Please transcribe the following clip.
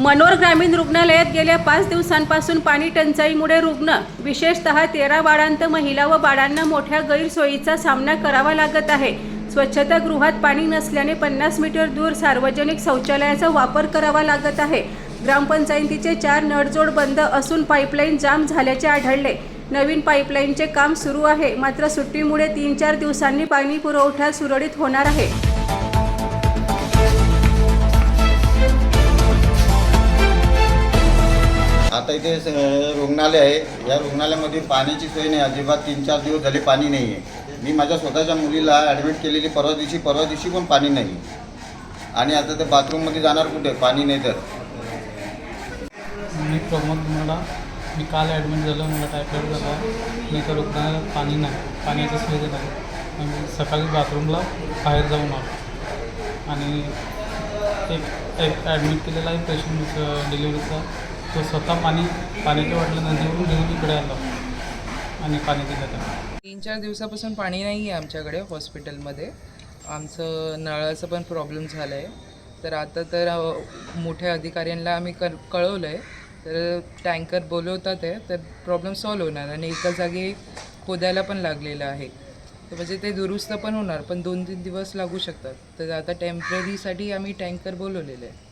मनोर ग्रामीण रुग्णालयात गेल्या पाच दिवसांपासून पाणी टंचाईमुळे रुग्ण विशेषतः तेरा बाळांत महिला व बाळांना मोठ्या गैरसोयीचा सामना करावा लागत आहे. स्वच्छतागृहात पाणी नसल्याने पन्नास मीटर दूर सार्वजनिक शौचालयाचा वापर करावा लागत आहे. ग्रामपंचायतीचे चार नळजोड बंद असून पाईपलाईन जाम झाल्याचे आढळले. नवीन पाईपलाईनचे काम सुरू आहे. मात्र सुट्टीमुळे तीन चार दिवसांनी पाणी पुरवठा सुरळीत होणार आहे. आता इथे रुग्णालय आहे. या रुग्णालयामध्ये पाण्याची सोय नाही. अजिबात तीन चार दिवस झाले पाणी नाही आहे मी माझ्या स्वतःच्या मुलीला ॲडमिट केलेली परवा दिवशी परवा दिवशी पण पाणी नाही. आणि आता ते बाथरूममध्ये जाणार कुठे? पाणी नाही तर. मी प्रमोद मला मी काल ॲडमिट झालो मला टायफॉईड झाला मी तर रुग्णालयात पाणी नाही. पाण्याची सोय नाही. मी सकाळी बाथरूमला बाहेर जाऊन आलो. आणि एक एक ॲडमिट केलेला आहे पेशंट डिलिव्हरीचा तो स्वतः पाणी पाण्याच्या वाटलं नदीवरून घेऊन इकडे आला. आणि पाणी दिलं त्याला. तीन चार दिवसापासून पाणी नाही आहे आमच्याकडे हॉस्पिटलमध्ये. आमचं नळाचं पण प्रॉब्लेम झालं आहे तर आता तर मोठ्या अधिकाऱ्यांना आम्ही कर कळवलं आहे तर टँकर बोलवतात आहे तर प्रॉब्लेम सॉल्व होणार. आणि एका जागी खोदायला पण लागलेलं आहे. तर म्हणजे ते दुरुस्त पण होणार पण दोन तीन दिवस लागू शकतात. तर आता टेम्पररीसाठी आम्ही टँकर बोलवलेलं. आहे